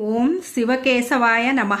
ఓం శివకేశవాయ నమ.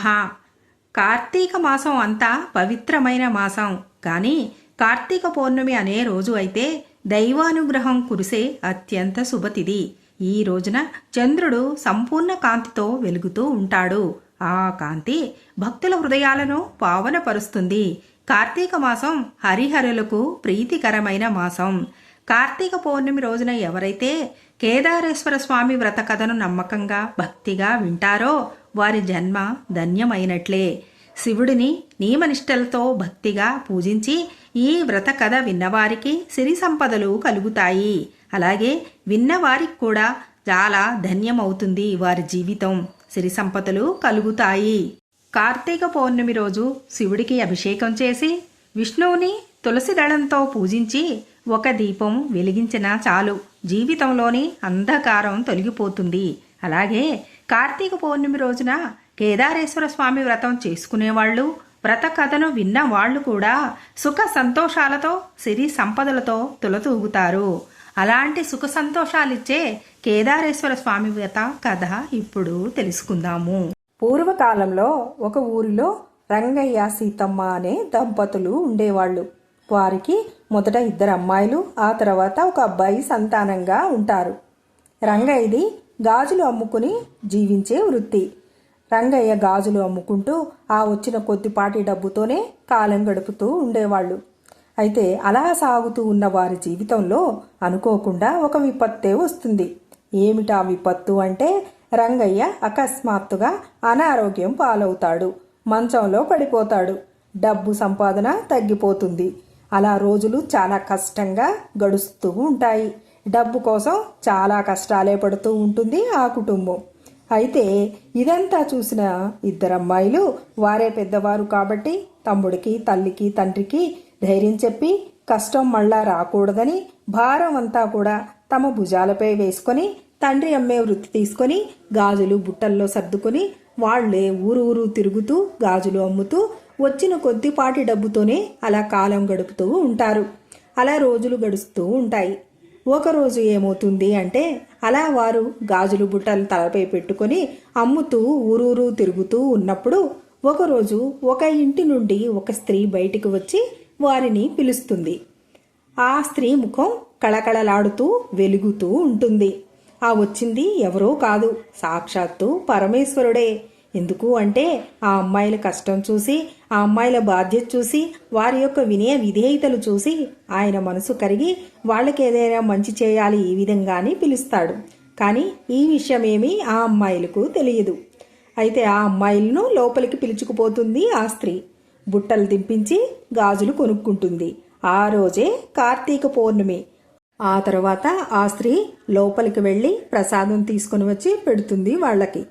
కార్తీక మాసం అంతా పవిత్రమైన మాసం. కానీ కార్తీక పౌర్ణమి అనే రోజు అయితే దైవానుగ్రహం కురిసే అత్యంత శుభతిథి. ఈ రోజున చంద్రుడు సంపూర్ణ కాంతితో వెలుగుతూ ఉంటాడు. ఆ కాంతి భక్తుల హృదయాలను పావనపరుస్తుంది. కార్తీక మాసం హరిహరులకు ప్రీతికరమైన మాసం. కార్తీక పౌర్ణమి రోజున ఎవరైతే కేదారేశ్వర స్వామి వ్రత కథను నమ్మకంగా భక్తిగా వింటారో వారి జన్మ ధన్యమైనట్లే. శివుడిని నియమనిష్టలతో భక్తిగా పూజించి ఈ వ్రత కథ విన్నవారికి సిరి సంపదలు కలుగుతాయి. అలాగే విన్నవారికి కూడా చాలా ధన్యమవుతుంది వారి జీవితం. సిరి సంపదలు కలుగుతాయి. కార్తీక పౌర్ణమి రోజు శివుడికి అభిషేకం చేసి విష్ణువుని తులసి దళంతో పూజించి ఒక దీపం వెలిగించినా చాలు. జీవితంలోని అంధకారం తొలగిపోతుంది. అలాగే కార్తీక పౌర్ణమి రోజున కేదారేశ్వర స్వామి వ్రతం చేసుకునేవాళ్ళు వ్రత కథను విన్న వాళ్ళు కూడా సుఖ సంతోషాలతో సిరి సంపదలతో తులతూగుతారు. అలాంటి సుఖ సంతోషాలిచ్చే కేదారేశ్వర స్వామి వ్రత కథ ఇప్పుడు తెలుసుకుందాము. పూర్వకాలంలో ఒక ఊరిలో రంగయ్య సీతమ్మ అనే దంపతులు ఉండేవాళ్ళు. వారికి మొదట ఇద్దరు అమ్మాయిలు ఆ తర్వాత ఒక అబ్బాయి సంతానంగా ఉంటారు. రంగయ్యది గాజులు అమ్ముకుని జీవించే వృత్తి. రంగయ్య గాజులు అమ్ముకుంటూ ఆ వచ్చిన కొద్దిపాటి డబ్బుతోనే కాలం గడుపుతూ ఉండేవాళ్ళు. అయితే అలా సాగుతూ ఉన్న వారి జీవితంలో అనుకోకుండా ఒక విపత్తే వస్తుంది. ఏమిటా విపత్తు అంటే రంగయ్య అకస్మాత్తుగా అనారోగ్యం పాలవుతాడు. మంచంలో పడిపోతాడు. డబ్బు సంపాదన తగ్గిపోతుంది. అలా రోజులు చాలా కష్టంగా గడుస్తూ ఉంటాయి. డబ్బు కోసం చాలా కష్టాలే పడుతూ ఉంటుంది ఆ కుటుంబం. అయితే ఇదంతా చూసిన ఇద్దరమ్మాయిలు వారే పెద్దవారు కాబట్టి తమ్ముడికి తల్లికి తండ్రికి ధైర్యం చెప్పి కష్టం మళ్ళా రాకూడదని భారం అంతా కూడా తమ భుజాలపై వేసుకొని తండ్రి అమ్మే వృత్తి తీసుకొని గాజులు బుట్టల్లో సర్దుకొని వాళ్ళే ఊరు ఊరు తిరుగుతూ గాజులు అమ్ముతూ వచ్చిన కొద్దిపాటి డబ్బుతోనే అలా కాలం గడుపుతూ ఉంటారు. అలా రోజులు గడుస్తూ ఉంటాయి. ఒకరోజు ఏమవుతుంది అంటే అలా వారు గాజులు బుట్టలు తలపై పెట్టుకొని అమ్ముతూ ఊరూరు తిరుగుతూ ఉన్నప్పుడు ఒకరోజు ఒక ఇంటి నుండి ఒక స్త్రీ బయటికి వచ్చి వారిని పిలుస్తుంది. ఆ స్త్రీ ముఖం కళకళలాడుతూ వెలుగుతూ ఉంటుంది. ఆ వచ్చింది ఎవరో కాదు. సాక్షాత్తు పరమేశ్వరుడే. ఎందుకు అంటే ఆ అమ్మాయిల కష్టం చూసి ఆ అమ్మాయిల బాధ్యత చూసి వారి యొక్క వినయ విధేయతలు చూసి ఆయన మనసు కరిగి వాళ్ళకి ఏదైనా మంచి చేయాలి ఈ విధంగానే పిలుస్తాడు. కానీ ఈ విషయమేమీ ఆ అమ్మాయిలకు తెలియదు. అయితే ఆ అమ్మాయిలను లోపలికి పిలుచుకుపోతుంది ఆ స్త్రీ. బుట్టలు దింపించి గాజులు కొనుక్కుంటుంది. ఆ రోజే కార్తీక పౌర్ణమి. ఆ తర్వాత ఆ స్త్రీ లోపలికి వెళ్ళి ప్రసాదం తీసుకుని వచ్చి పెడుతుంది వాళ్ళకి.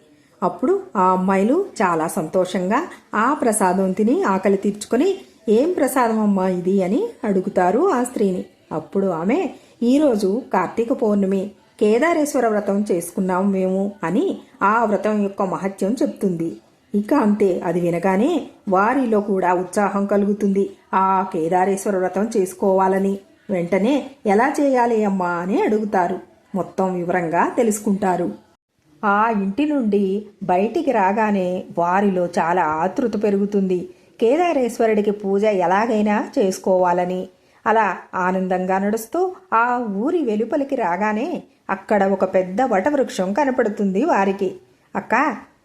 అప్పుడు ఆ అమ్మాయిలు చాలా సంతోషంగా ఆ ప్రసాదం తిని ఆకలి తీర్చుకొని ఏం ప్రసాదం అమ్మా ఇది? అని అడుగుతారు ఆ స్త్రీని. అప్పుడు ఆమె ఈరోజు కార్తీక పౌర్ణమి కేదారేశ్వర వ్రతం చేసుకున్నాం మేము అని ఆ వ్రతం యొక్క మహత్యం చెప్తుంది. ఇక అంతే అది వినగానే వారిలో కూడా ఉత్సాహం కలుగుతుంది. ఆ కేదారేశ్వర వ్రతం చేసుకోవాలని. వెంటనే ఎలా చేయాలి అమ్మా అని అడుగుతారు. మొత్తం వివరంగా తెలుసుకుంటారు. ఆ ఇంటి నుండి బయటికి రాగానే వారిలో చాలా ఆతృత పెరుగుతుంది. కేదారేశ్వరుడికి పూజ ఎలాగైనా చేసుకోవాలని. అలా ఆనందంగా నడుస్తూ ఆ ఊరి వెలుపలికి రాగానే అక్కడ ఒక పెద్ద వటవృక్షం కనపడుతుంది వారికి. అక్క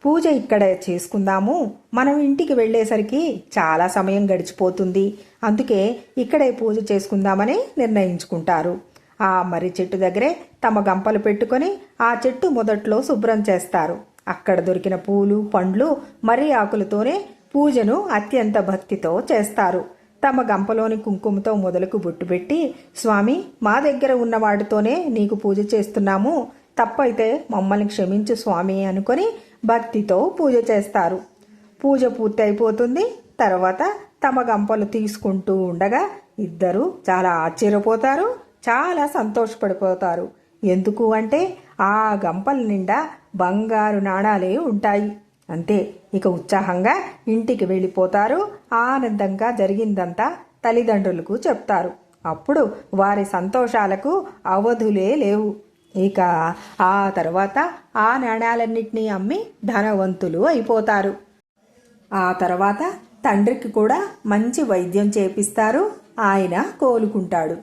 పూజ ఇక్కడ చేసుకుందాము. మనం ఇంటికి వెళ్ళేసరికి చాలా సమయం గడిచిపోతుంది. అందుకే ఇక్కడే పూజ చేసుకుందామని నిర్ణయించుకుంటారు. ఆ మర్రి చెట్టు దగ్గరే తమ గంపలు పెట్టుకొని ఆ చెట్టు మొదట్లో శుభ్రం చేస్తారు. అక్కడ దొరికిన పూలు పండ్లు మర్రి ఆకులతోనే పూజను అత్యంత భక్తితో చేస్తారు. తమ గంపలోని కుంకుమతో మొదలకు బొట్టు పెట్టి స్వామి మా దగ్గర ఉన్న వాటితోనే నీకు పూజ చేస్తున్నాము. తప్పైతే మమ్మల్ని క్షమించు స్వామి అనుకొని భక్తితో పూజ చేస్తారు. పూజ పూర్తి అయిపోతుంది తర్వాత తమ గంపలు తీసుకుంటూ ఉండగా ఇద్దరు చాలా ఆశ్చర్యపోతారు. చాలా సంతోషపడిపోతారు. ఎందుకు అంటే ఆ గంపల నిండా బంగారు నాణాలే ఉంటాయి. అంతే. ఇక ఉత్సాహంగా ఇంటికి వెళ్ళిపోతారు. ఆనందంగా జరిగిందంతా తల్లిదండ్రులకు చెప్తారు. అప్పుడు వారి సంతోషాలకు అవధులే లేవు. ఇక ఆ తర్వాత ఆ నాణ్యాలన్నింటినీ అమ్మి ధనవంతులు అయిపోతారు. ఆ తర్వాత తండ్రికి కూడా మంచి వైద్యం చేపిస్తారు. ఆయన కోలుకుంటాడు.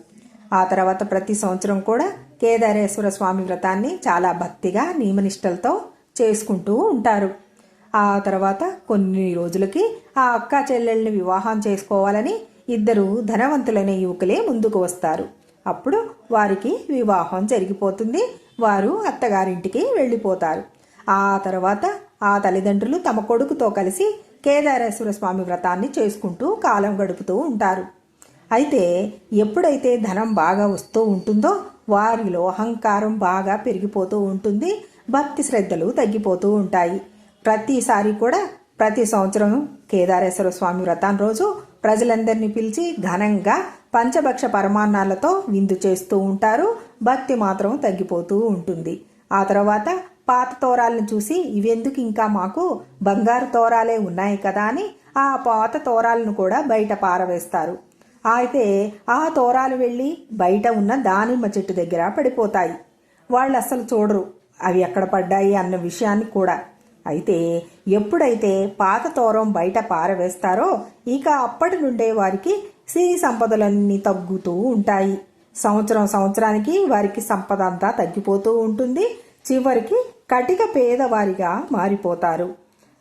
ఆ తర్వాత ప్రతి సంవత్సరం కూడా కేదారేశ్వర స్వామి వ్రతాన్ని చాలా భక్తిగా నియమనిష్టలతో చేసుకుంటూ ఉంటారు. ఆ తర్వాత కొన్ని రోజులకి ఆ అక్క చెల్లెల్ని వివాహం చేసుకోవాలని ఇద్దరు ధనవంతులైన యువకులే ముందుకు వస్తారు. అప్పుడు వారికి వివాహం జరిగిపోతుంది. వారు అత్తగారింటికి వెళ్ళిపోతారు. ఆ తర్వాత ఆ తల్లిదండ్రులు తమ కొడుకుతో కలిసి కేదారేశ్వర స్వామి వ్రతాన్ని చేసుకుంటూ కాలం గడుపుతూ ఉంటారు. అయితే ఎప్పుడైతే ధనం బాగా వస్తూ ఉంటుందో వారిలో అహంకారం బాగా పెరిగిపోతూ ఉంటుంది. భక్తి శ్రద్ధలు తగ్గిపోతూ ఉంటాయి. ప్రతిసారి కూడా ప్రతి సంవత్సరం కేదారేశ్వర స్వామి వ్రతం రోజు ప్రజలందరినీ పిలిచి ఘనంగా పంచభక్ష పరమాన్నాలతో విందు చేస్తూ ఉంటారు. భక్తి మాత్రం తగ్గిపోతూ ఉంటుంది. ఆ తర్వాత పాత తోరాలను చూసి ఇవెందుకు ఇంకా మాకు బంగారు తోరాలే ఉన్నాయి కదా అని ఆ పాత తోరాలను కూడా బయట పారవేస్తారు. అయితే ఆ తోరాలు వెళ్ళి బయట ఉన్న దానిమ్మ చెట్టు దగ్గర పడిపోతాయి. వాళ్ళు అసలు చూడరు. అవి ఎక్కడ పడ్డాయి అన్న విషయాన్ని కూడా. అయితే ఎప్పుడైతే పాత తోరం బయట పారవేస్తారో ఇక అప్పటి నుండే వారికి సిరి సంపదలన్నీ తగ్గుతూ ఉంటాయి. సంవత్సరం సంవత్సరానికి వారికి సంపద అంతా తగ్గిపోతూ ఉంటుంది. చివరికి కటిక పేదవారిగా మారిపోతారు.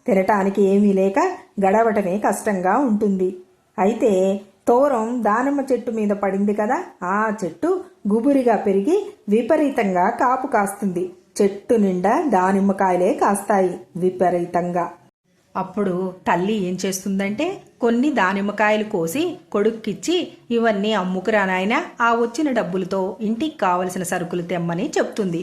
తినటానికి ఏమీ లేక గడవటమే కష్టంగా ఉంటుంది. అయితే తోరం దానిమ్మ చెట్టు మీద పడింది కదా ఆ చెట్టు గుబురిగా పెరిగి విపరీతంగా కాపు కాస్తుంది. చెట్టు నిండా దానిమ్మకాయలే కాస్తాయి విపరీతంగా. అప్పుడు తల్లి ఏం చేస్తుందంటే కొన్ని దానిమ్మకాయలు కోసి కొడుక్కిచ్చి ఇవన్నీ అమ్ముకురా నాయన ఆ వచ్చిన డబ్బులతో ఇంటికి కావలసిన సరుకులు తెమ్మని చెప్తుంది.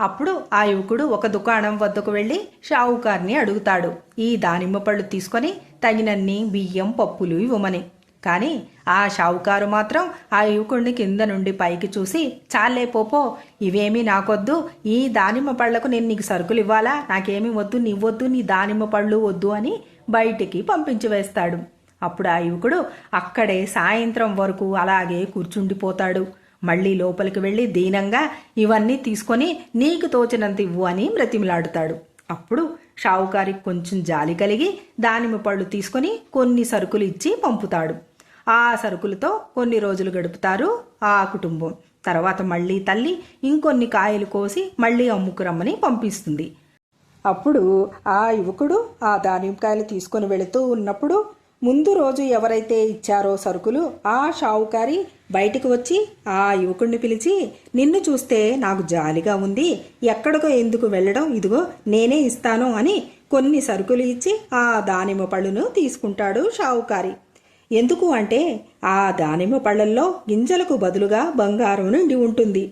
అప్పుడు ఆ యువకుడు ఒక దుకాణం వద్దకు వెళ్ళి షావుకార్ని అడుగుతాడు. ఈ దానిమ్మ పళ్ళు తీసుకొని తగినన్ని బియ్యం పప్పులు ఇవ్వమని. కానీ ఆ షావుకారు మాత్రం ఆ యువకుడిని కింద నుండి పైకి చూసి చాలే పోపో ఇవేమీ నాకొద్దు. ఈ దానిమ్మ పళ్ళకు నేను నీకు సరుకులు ఇవ్వాలా? నాకేమీ వద్దు నీవొద్దు నీ దానిమ్మ పళ్ళు వద్దు అని బయటికి పంపించి వేస్తాడు. అప్పుడు ఆ యువకుడు అక్కడే సాయంత్రం వరకు అలాగే కూర్చుండిపోతాడు. మళ్ళీ లోపలికి వెళ్ళి దీనంగా ఇవన్నీ తీసుకొని నీకు తోచినంత ఇవ్వు అని బ్రతిమిలాడుతాడు. అప్పుడు షావుకారికి కొంచెం జాలి కలిగి దానిమ్మ పళ్ళు తీసుకొని కొన్ని సరుకులు ఇచ్చి పంపుతాడు. ఆ సరుకులతో కొన్ని రోజులు గడుపుతారు ఆ కుటుంబం. తర్వాత మళ్ళీ తల్లి ఇంకొన్ని కాయలు కోసి మళ్ళీ అమ్ముకురమ్మని పంపిస్తుంది. అప్పుడు ఆ యువకుడు ఆ దానిమ్మకాయలు తీసుకొని వెళుతూ ఉన్నప్పుడు ముందు రోజు ఎవరైతే ఇచ్చారో సరుకులు ఆ షావుకారి బయటికి వచ్చి ఆ యువకుడిని పిలిచి నిన్ను చూస్తే నాకు జాలిగా ఉంది. ఎక్కడికో ఎందుకు వెళ్ళడం? ఇదిగో నేనే ఇస్తాను అని కొన్ని సరుకులు ఇచ్చి ఆ దానిమ్మ పళ్ళును తీసుకుంటాడు షావుకారి. ఎందుకు అంటే ఆ దానిమ్మ పళ్ళల్లో గింజలకు బదులుగా బంగారం నిండి ఉంటుంది.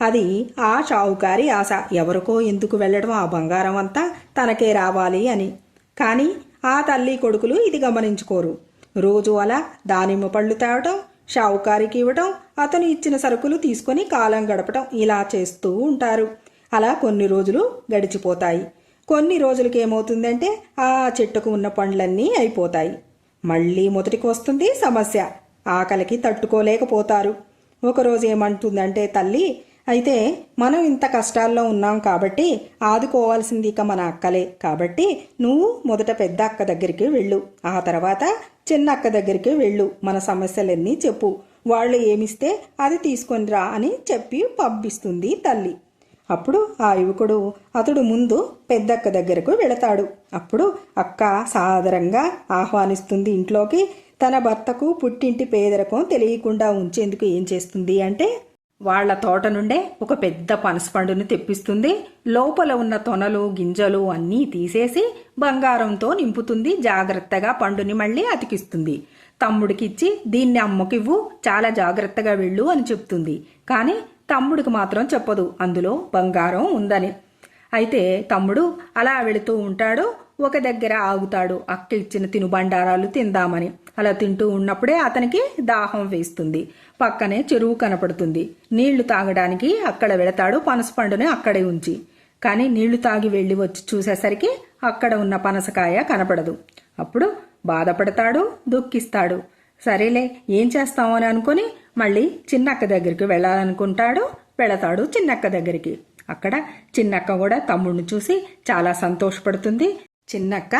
అది ఆ షావుకారి ఆశ. ఎవరికో ఎందుకు వెళ్ళడం ఆ బంగారం అంతా తనకే రావాలి అని. కానీ ఆ తల్లి కొడుకులు ఇది గమనించుకోరు. రోజు అలా దానిమ్మ పళ్ళు తేవటం షావుకారికి ఇవ్వటం అతను ఇచ్చిన సరుకులు తీసుకొని కాలం గడపటం ఇలా చేస్తూ ఉంటారు. అలా కొన్ని రోజులు గడిచిపోతాయి. కొన్ని రోజులకి ఏమవుతుందంటే ఆ చెట్టుకు ఉన్న పండ్లన్నీ అయిపోతాయి. మళ్ళీ మొదటికి వస్తుంది సమస్య. ఆకలికి తట్టుకోలేకపోతారు. ఒకరోజు ఏమంటుందంటే తల్లి అయితే మనం ఇంత కష్టాల్లో ఉన్నాం కాబట్టి ఆదుకోవాల్సింది ఇక మన అక్కలే. కాబట్టి నువ్వు మొదట పెద్ద అక్క దగ్గరికి వెళ్ళు. ఆ తర్వాత చిన్న అక్క దగ్గరికి వెళ్ళు. మన సమస్యలన్నీ చెప్పు. వాళ్ళు ఏమిస్తే అది తీసుకొని రా అని చెప్పి పంపిస్తుంది తల్లి. అప్పుడు ఆ యువకుడు అతడు ముందు పెద్దక్క దగ్గరకు వెళతాడు. అప్పుడు అక్క సాదరంగా ఆహ్వానిస్తుంది ఇంట్లోకి. తన భర్తకు పుట్టింటి పేదరికం తెలియకుండా ఉంచేందుకు ఏం చేస్తుంది అంటే వాళ్ళ తోట నుండే ఒక పెద్ద పనసపండుని తెప్పిస్తుంది. లోపల ఉన్న తొనలు గింజలు అన్నీ తీసేసి బంగారంతో నింపుతుంది. జాగ్రత్తగా పండుని మళ్ళీ అతికిస్తుంది. తమ్ముడికి ఇచ్చి దీన్ని అమ్మకివ్వు చాలా జాగ్రత్తగా వెళ్ళు అని చెప్తుంది. కానీ తమ్ముడికి మాత్రం చెప్పదు. అందులో బంగారం ఉందని. అయితే తమ్ముడు అలా వెళుతూ ఉంటాడు. ఒక దగ్గర ఆగుతాడు. అక్క ఇచ్చిన తినుబండారాలు తిందామని. అలా తింటూ ఉన్నప్పుడే అతనికి దాహం వేస్తుంది. పక్కనే చెరువు కనపడుతుంది. నీళ్ళు తాగడానికి అక్కడ వెళతాడు పనసపండుని అక్కడే ఉంచి. కానీ నీళ్ళు తాగి వెళ్ళి వచ్చి చూసేసరికి అక్కడ ఉన్న పనసకాయ కనపడదు. అప్పుడు బాధపడతాడు దుఃఖిస్తాడు. సరేలే ఏం చేస్తామని అనుకుని మళ్ళీ చిన్నక్క దగ్గరికి వెళ్ళాలనుకుంటాడు వెళతాడు చిన్నక్క దగ్గరికి. అక్కడ చిన్నక్క కూడా తమ్ముడిని చూసి చాలా సంతోషపడుతుంది. చిన్నక్క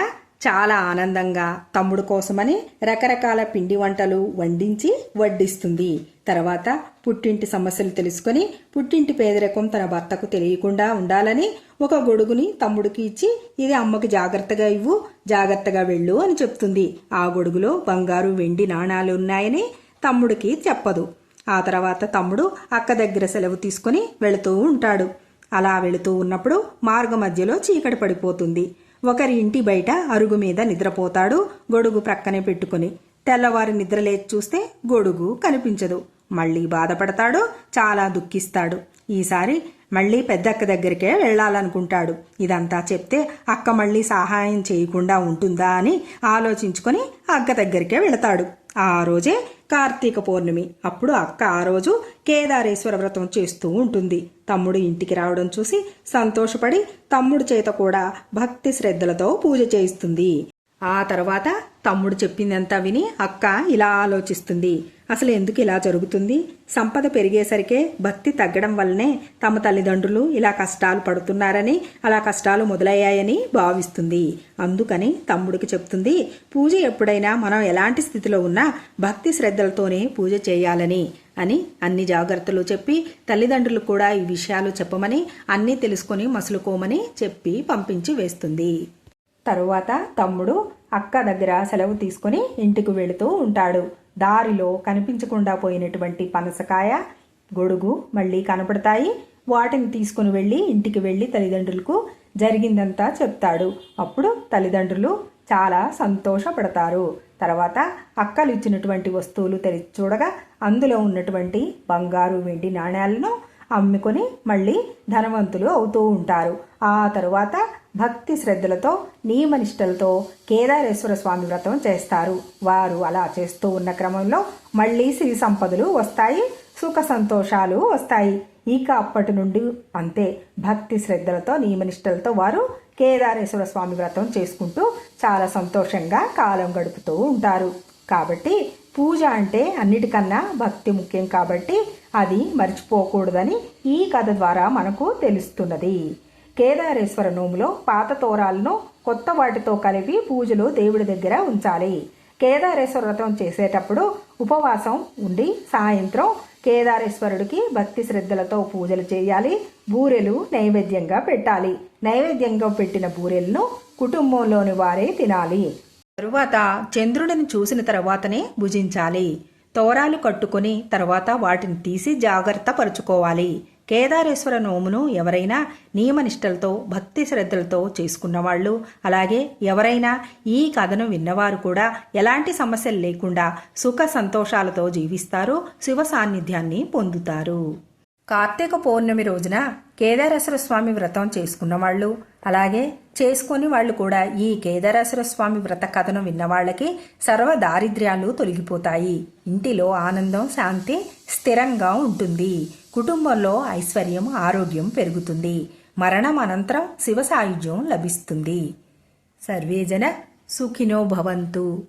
చాలా ఆనందంగా తమ్ముడు కోసమని రకరకాల పిండి వంటలు వండించి వడ్డిస్తుంది. తర్వాత పుట్టింటి సమస్యలు తెలుసుకొని పుట్టింటి పేదరికం తన భర్తకు తెలియకుండా ఉండాలని ఒక గొడుగుని తమ్ముడికి ఇచ్చి ఇది అమ్మకి జాగ్రత్తగా ఇవ్వు జాగ్రత్తగా వెళ్ళు అని చెప్తుంది. ఆ గొడుగులో బంగారు వెండి నాణాలు ఉన్నాయని తమ్ముడికి చెప్పదు. ఆ తర్వాత తమ్ముడు అక్క దగ్గర సెలవు తీసుకుని వెళుతూ ఉంటాడు. అలా వెళుతూ ఉన్నప్పుడు మార్గ మధ్యలో చీకటి పడిపోతుంది. ఒకరి ఇంటి బయట అరుగు మీద నిద్రపోతాడు గొడుగు ప్రక్కనే పెట్టుకుని. తెల్లవారి నిద్రలేచి చూస్తే గొడుగు కనిపించదు. మళ్ళీ బాధపడతాడు చాలా దుఃఖిస్తాడు. ఈసారి మళ్ళీ పెద్దక్క దగ్గరికే వెళ్ళాలనుకుంటాడు. ఇదంతా చెప్తే అక్క మళ్ళీ సహాయం చేయకుండా ఉంటుందా అని ఆలోచించుకొని అక్క దగ్గరికే వెళతాడు. ఆ రోజే కార్తీక పౌర్ణమి. అప్పుడు అక్క ఆ రోజు కేదారేశ్వర వ్రతం చేస్తూ ఉంటుంది. తమ్ముడు ఇంటికి రావడం చూసి సంతోషపడి తమ్ముడు చేత కూడా భక్తి శ్రద్ధలతో పూజ చేయిస్తుంది. ఆ తర్వాత తమ్ముడు చెప్పిందంతా విని అక్క ఇలా ఆలోచిస్తుంది. అసలు ఎందుకు ఇలా జరుగుతుంది? సంపద పెరిగేసరికే భక్తి తగ్గడం వల్లనే తమ తల్లిదండ్రులు ఇలా కష్టాలు పడుతున్నారని అలా కష్టాలు మొదలయ్యాయని భావిస్తుంది. అందుకని తమ్ముడికి చెప్తుంది పూజ ఎప్పుడైనా మనం ఎలాంటి స్థితిలో ఉన్నా భక్తి శ్రద్ధలతోనే పూజ చేయాలని అని అన్ని జాగ్రత్తలు చెప్పి తల్లిదండ్రులు కూడా ఈ విషయాలు చెప్పమని అన్నీ తెలుసుకొని మసులుకోమని చెప్పి పంపించి వేస్తుంది. తరువాత తమ్ముడు అక్క దగ్గర సెలవు తీసుకుని ఇంటికి వెళుతూ ఉంటాడు. దారిలో కనిపించకుండా పోయినటువంటి పనసకాయ గొడుగు మళ్ళీ కనపడతాయి. వాటిని తీసుకుని వెళ్ళి ఇంటికి వెళ్ళి తల్లిదండ్రులకు జరిగిందంతా చెప్తాడు. అప్పుడు తల్లిదండ్రులు చాలా సంతోషపడతారు. తర్వాత అక్కలు ఇచ్చినటువంటి వస్తువులు తెరిచి చూడగా అందులో ఉన్నటువంటి బంగారు వెండి నాణ్యాలను అమ్ముకొని మళ్ళీ ధనవంతులు అవుతూ ఉంటారు. ఆ తరువాత భక్తి శ్రద్ధలతో నియమనిష్టలతో కేదారేశ్వర స్వామి వ్రతం చేస్తారు. వారు అలా చేస్తూ ఉన్న క్రమంలో మళ్ళీ సిరి సంపదలు వస్తాయి సుఖ సంతోషాలు వస్తాయి. ఇక అప్పటి నుండి అంతే. భక్తి శ్రద్ధలతో నియమనిష్టలతో వారు కేదారేశ్వర స్వామి వ్రతం చేసుకుంటూ చాలా సంతోషంగా కాలం గడుపుతూ ఉంటారు. కాబట్టి పూజ అంటే అన్నిటికన్నా భక్తి ముఖ్యం కాబట్టి అది మర్చిపోకూడదని ఈ కథ ద్వారా మనకు తెలుస్తున్నది. కేదారేశ్వర నోములో పాత తోరాలను కొత్త వాటితో కలిపి పూజలు దేవుడి దగ్గర ఉంచాలి. కేదారేశ్వర వ్రతం చేసేటప్పుడు ఉపవాసం ఉండి సాయంత్రం కేదారేశ్వరుడికి భక్తి శ్రద్ధలతో పూజలు చేయాలి. బూరెలు నైవేద్యంగా పెట్టాలి. నైవేద్యంగా పెట్టిన బూరెలను కుటుంబంలోని వారే తినాలి. తరువాత చంద్రుడిని చూసిన తర్వాతనే భుజించాలి. తోరాలు కట్టుకొని తర్వాత వాటిని తీసి జాగ్రత్త పరుచుకోవాలి. కేదారేశ్వర నోమును ఎవరైనా నియమనిష్టలతో భక్తి శ్రద్ధలతో చేసుకున్న వాళ్ళు అలాగే ఎవరైనా ఈ కథను విన్నవారు కూడా ఎలాంటి సమస్యలు లేకుండా సుఖ సంతోషాలతో జీవిస్తారు శివ సాన్నిధ్యాన్ని పొందుతారు. కార్తీక పౌర్ణమి రోజున కేదారేశ్వర స్వామి వ్రతం చేసుకున్న వాళ్ళు అలాగే చేసుకొని వాళ్ళు కూడా ఈ కేదారేశ్వర స్వామి వ్రత కథను విన్నవాళ్ళకి సర్వ దారిద్ర్యాలు తొలగిపోతాయి. ఇంటిలో ఆనందం శాంతి స్థిరంగా ఉంటుంది. కుటుంబంలో ఐశ్వర్యం ఆరోగ్యం పెరుగుతుంది. మరణం అనంతరం శివ సాయుధ్యం లభిస్తుంది. సర్వేజన సుఖినో భవంతు.